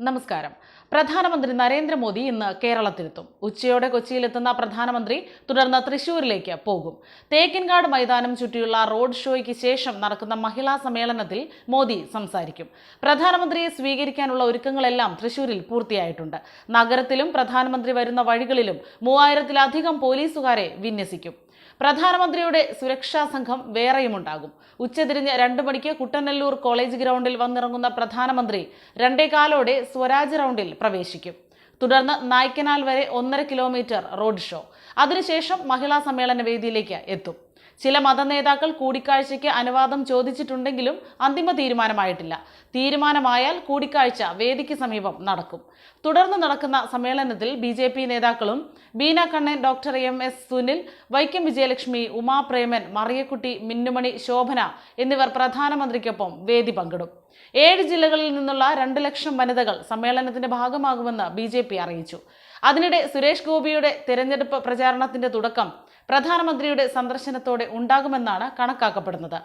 നമസ്കാരം. പ്രധാനമന്ത്രി നരേന്ദ്രമോദി ഇന്ന് കേരളത്തിലെത്തും. ഉച്ചയോടെ കൊച്ചിയിലെത്തുന്ന പ്രധാനമന്ത്രി തുടർന്ന് തൃശൂരിലേക്ക് പോകും. തേക്കിൻകാട് മൈതാനം ചുറ്റിയുള്ള റോഡ് ഷോയ്ക്ക് ശേഷം നടക്കുന്ന മഹിളാ സമ്മേളനത്തിൽ മോദി സംസാരിക്കും. പ്രധാനമന്ത്രിയെ സ്വീകരിക്കാനുള്ള ഒരുക്കങ്ങളെല്ലാം തൃശൂരിൽ പൂർത്തിയായിട്ടുണ്ട്. നഗരത്തിലും പ്രധാനമന്ത്രി വരുന്ന വഴികളിലും മൂവായിരത്തിലധികം പോലീസുകാരെ വിന്യസിക്കും. പ്രധാനമന്ത്രിയുടെ സുരക്ഷാ സംഘം വേറെയുമുണ്ടാകും ഉച്ചതിരിഞ്ഞ് രണ്ടു മണിക്ക് കുട്ടനെല്ലൂർ കോളേജ് ഗ്രൗണ്ടിൽ വന്നിറങ്ങുന്ന പ്രധാനമന്ത്രി രണ്ടേകാലോടെ സ്വരാജ് റൗണ്ടിൽ പ്രവേശിക്കും. തുടർന്ന് നായ്ക്കനാൽ വരെ ഒന്നര കിലോമീറ്റർ റോഡ് ഷോ. അതിനുശേഷം മഹിളാ സമ്മേളന വേദിയിലേക്ക് എത്തും. ചില മതനേതാക്കൾ കൂടിക്കാഴ്ചയ്ക്ക് അനുവാദം ചോദിച്ചിട്ടുണ്ടെങ്കിലും അന്തിമ തീരുമാനമായിട്ടില്ല. തീരുമാനമായാൽ കൂടിക്കാഴ്ച വേദിക്ക് സമീപം നടക്കും. തുടർന്ന് നടക്കുന്ന സമ്മേളനത്തിൽ ബി ജെ പി നേതാക്കളും Beena Kannan doctor M S Sunil Vaikom Vijayalakshmi Umapreman Mariyakutty Minnumani Shobhana എന്നിവർ പ്രധാനമന്ത്രിക്കൊപ്പം വേദി പങ്കിടും. ഏഴ് ജില്ലകളിൽ നിന്നുള്ള രണ്ട് ലക്ഷം വനിതകൾ സമ്മേളനത്തിന്റെ ഭാഗമാകുമെന്ന് ബി അറിയിച്ചു. അതിനിടെ സുരേഷ് ഗോപിയുടെ തിരഞ്ഞെടുപ്പ് പ്രചാരണത്തിന്റെ തുടക്കം പ്രധാനമന്ത്രിയുടെ സന്ദർശനത്തോടെ ഉണ്ടാകുമെന്നാണ് കണക്കാക്കപ്പെടുന്നത്.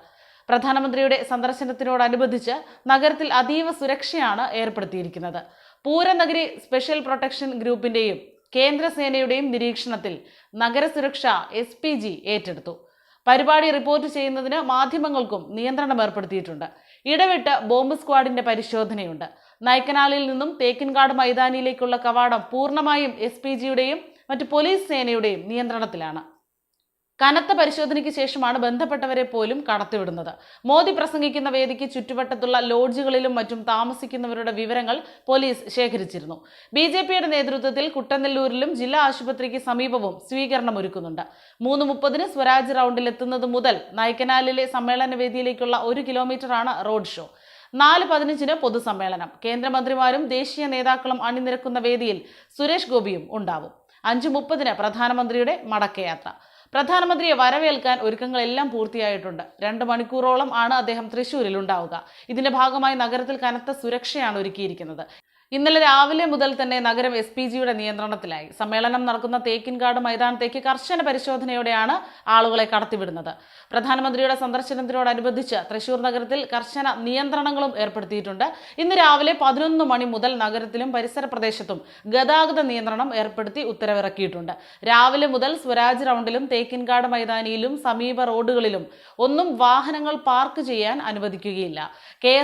പ്രധാനമന്ത്രിയുടെ സന്ദർശനത്തിനോടനുബന്ധിച്ച് നഗരത്തിൽ അതീവ സുരക്ഷയാണ് ഏർപ്പെടുത്തിയിരിക്കുന്നത്. പൂരനഗരി സ്പെഷ്യൽ പ്രൊട്ടക്ഷൻ ഗ്രൂപ്പിന്റെയും കേന്ദ്രസേനയുടെയും നിരീക്ഷണത്തിൽ നഗരസുരക്ഷ എസ് പി ജി ഏറ്റെടുത്തു. പരിപാടി റിപ്പോർട്ട് ചെയ്യുന്നതിന് മാധ്യമങ്ങൾക്കും നിയന്ത്രണം ഏർപ്പെടുത്തിയിട്ടുണ്ട്. ഇടവിട്ട് ബോംബ് സ്ക്വാഡിന്റെ പരിശോധനയുണ്ട്. നൈക്കനാലിൽ നിന്നും തേക്കിൻകാട് മൈതാനിയിലേക്കുള്ള കവാടം പൂർണമായും എസ് പി ജിയുടെയും മറ്റ് പോലീസ് സേനയുടെയും നിയന്ത്രണത്തിലാണ്. കനത്ത പരിശോധനയ്ക്ക് ശേഷമാണ് ബന്ധപ്പെട്ടവരെ പോലും കടത്തിവിടുന്നത്. മോദി പ്രസംഗിക്കുന്ന വേദിക്ക് ചുറ്റുവട്ടത്തുള്ള ലോഡ്ജുകളിലും മറ്റും താമസിക്കുന്നവരുടെ വിവരങ്ങൾ പോലീസ് ശേഖരിച്ചിരുന്നു. ബി ജെ പിയുടെ നേതൃത്വത്തിൽ കുട്ടനെല്ലൂരിലും ജില്ലാ ആശുപത്രിക്ക് സമീപവും സ്വീകരണം ഒരുക്കുന്നുണ്ട് മൂന്ന് മുപ്പതിന് സ്വരാജ് റൗണ്ടിൽ എത്തുന്നത് മുതൽ നയക്കനാലിലെ സമ്മേളന വേദിയിലേക്കുള്ള ഒരു കിലോമീറ്ററാണ് റോഡ് ഷോ. നാല് പതിനഞ്ചിന് പൊതുസമ്മേളനം. കേന്ദ്രമന്ത്രിമാരും ദേശീയ നേതാക്കളും അണിനിരക്കുന്ന വേദിയിൽ സുരേഷ് ഗോപിയും ഉണ്ടാവും. അഞ്ചു മുപ്പതിന് പ്രധാനമന്ത്രിയുടെ മടക്കയാത്ര. പ്രധാനമന്ത്രിയെ വരവേൽക്കാൻ ഒരുക്കങ്ങളെല്ലാം പൂർത്തിയായിട്ടുണ്ട്. രണ്ട് മണിക്കൂറോളം ആണ് അദ്ദേഹം തൃശൂരിൽ ഉണ്ടാവുക. ഇതിന്റെ ഭാഗമായി നഗരത്തിൽ കനത്ത സുരക്ഷയാണ് ഒരുക്കിയിരിക്കുന്നത്. ഇന്നലെ രാവിലെ മുതൽ തന്നെ നഗരം എസ് പി ജിയുടെ നിയന്ത്രണത്തിലായി. സമ്മേളനം നടക്കുന്ന തേക്കിൻകാട് മൈതാനത്തേക്ക് കർശന പരിശോധനയോടെയാണ് ആളുകളെ കടത്തിവിടുന്നത്. പ്രധാനമന്ത്രിയുടെ സന്ദർശനത്തിനോടനുബന്ധിച്ച് തൃശൂർ നഗരത്തിൽ കർശന നിയന്ത്രണങ്ങളും ഏർപ്പെടുത്തിയിട്ടുണ്ട്. ഇന്ന് രാവിലെ പതിനൊന്ന് മണി മുതൽ നഗരത്തിലും പരിസര പ്രദേശത്തും ഗതാഗത നിയന്ത്രണം ഏർപ്പെടുത്തി ഉത്തരവിറക്കിയിട്ടുണ്ട്. രാവിലെ മുതൽ സ്വരാജ് റൗണ്ടിലും തേക്കിൻകാട് മൈതാനിയിലും സമീപ റോഡുകളിലും ഒന്നും വാഹനങ്ങൾ പാർക്ക് ചെയ്യാൻ അനുവദിക്കുകയില്ല. കെ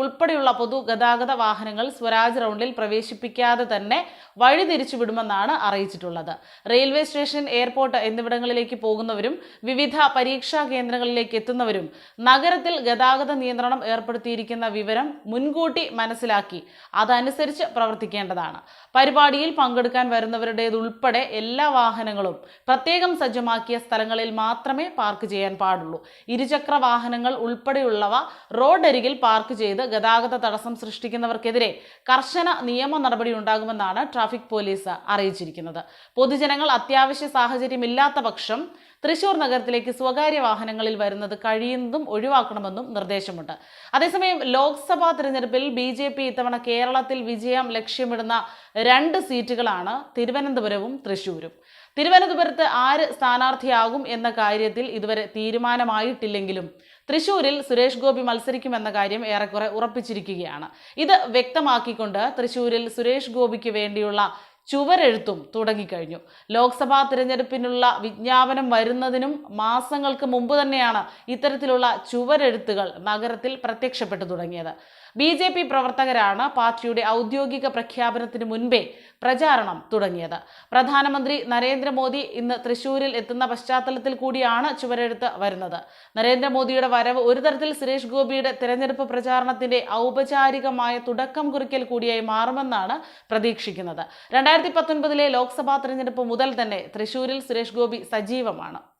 ഉൾപ്പെടെയുള്ള പൊതുഗതാഗത വാഹനങ്ങൾ സ്വരാജ് റൗണ്ടിൽ പ്രവേശിപ്പിക്കാതെ തന്നെ വഴി തിരിച്ചുവിടുമെന്നാണ് അറിയിച്ചിട്ടുള്ളത്. റെയിൽവേ സ്റ്റേഷൻ എയർപോർട്ട് എന്നിവിടങ്ങളിലേക്ക് പോകുന്നവരും വിവിധ പരീക്ഷാ കേന്ദ്രങ്ങളിലേക്ക് എത്തുന്നവരും നഗരത്തിൽ ഗതാഗത നിയന്ത്രണം ഏർപ്പെടുത്തിയിരിക്കുന്ന വിവരം മുൻകൂട്ടി മനസ്സിലാക്കി അതനുസരിച്ച് പ്രവർത്തിക്കേണ്ടതാണ്. പരിപാടിയിൽ പങ്കെടുക്കാൻ വരുന്നവരുടേതുൾപ്പെടെ എല്ലാ വാഹനങ്ങളും പ്രത്യേകം സജ്ജമാക്കിയ സ്ഥലങ്ങളിൽ മാത്രമേ പാർക്ക് ചെയ്യാൻ പാടുള്ളൂ. ഇരുചക്ര വാഹനങ്ങൾ ഉൾപ്പെടെയുള്ളവ റോഡരികിൽ പാർക്ക് ചെയ്ത് ഗതാഗത തടസ്സം സൃഷ്ടിക്കുന്നവർക്കെതിരെ കർശന നിയമ നടപടി ഉണ്ടാകുമെന്നാണ് ട്രാഫിക് പോലീസ് അറിയിച്ചിരിക്കുന്നത്. പൊതുജനങ്ങൾ അത്യാവശ്യ സാഹചര്യമില്ലാത്ത പക്ഷം തൃശൂർ നഗരത്തിലേക്ക് സ്വകാര്യ വാഹനങ്ങളിൽ വരുന്നത് കഴിയുന്നതും ഒഴിവാക്കണമെന്നും നിർദ്ദേശമുണ്ട്. അതേസമയം ലോക്സഭാ തിരഞ്ഞെടുപ്പിൽ ബി ജെ പി ഇത്തവണ കേരളത്തിൽ വിജയം ലക്ഷ്യമിടുന്ന രണ്ട് സീറ്റുകളാണ് തിരുവനന്തപുരവും തൃശൂരും. തിരുവനന്തപുരത്ത് ആര് സ്ഥാനാർത്ഥിയാകും എന്ന കാര്യത്തിൽ ഇതുവരെ തീരുമാനമായിട്ടില്ലെങ്കിലും തൃശൂരിൽ സുരേഷ് ഗോപി മത്സരിക്കുമെന്ന കാര്യം ഏറെക്കുറെ ഉറപ്പിച്ചിരിക്കുകയാണ്. ഇത് വ്യക്തമാക്കിക്കൊണ്ട് തൃശൂരിൽ സുരേഷ് ഗോപിക്ക് വേണ്ടിയുള്ള ചുവരെഴുത്തും തുടങ്ങിക്കഴിഞ്ഞു. ലോക്സഭാ തിരഞ്ഞെടുപ്പിനുള്ള വിജ്ഞാപനം വരുന്നതിനും മാസങ്ങൾക്ക് മുമ്പ് തന്നെയാണ് ഇത്തരത്തിലുള്ള ചുവരെഴുത്തുകൾ നഗരത്തിൽ പ്രത്യക്ഷപ്പെട്ടു തുടങ്ങിയത്. ബി ജെ പി പ്രവർത്തകരാണ് പാർട്ടിയുടെ ഔദ്യോഗിക പ്രഖ്യാപനത്തിന് മുൻപേ പ്രചാരണം തുടങ്ങിയത്. പ്രധാനമന്ത്രി നരേന്ദ്രമോദി ഇന്ന് തൃശൂരിൽ എത്തുന്ന പശ്ചാത്തലത്തിൽ കൂടിയാണ് ചുവരെഴുത്ത് വരുന്നത്. നരേന്ദ്രമോദിയുടെ വരവ് ഒരു തരത്തിൽ സുരേഷ് ഗോപിയുടെ തെരഞ്ഞെടുപ്പ് പ്രചാരണത്തിന്റെ ഔപചാരികമായ തുടക്കം കുറിക്കൽ കൂടിയായി മാറുമെന്നാണ് പ്രതീക്ഷിക്കുന്നത്. രണ്ടായിരത്തി പത്തൊൻപതിലെ ലോക്സഭാ തെരഞ്ഞെടുപ്പ് മുതൽ തന്നെ തൃശൂരിൽ സുരേഷ് ഗോപി സജീവമാണ്.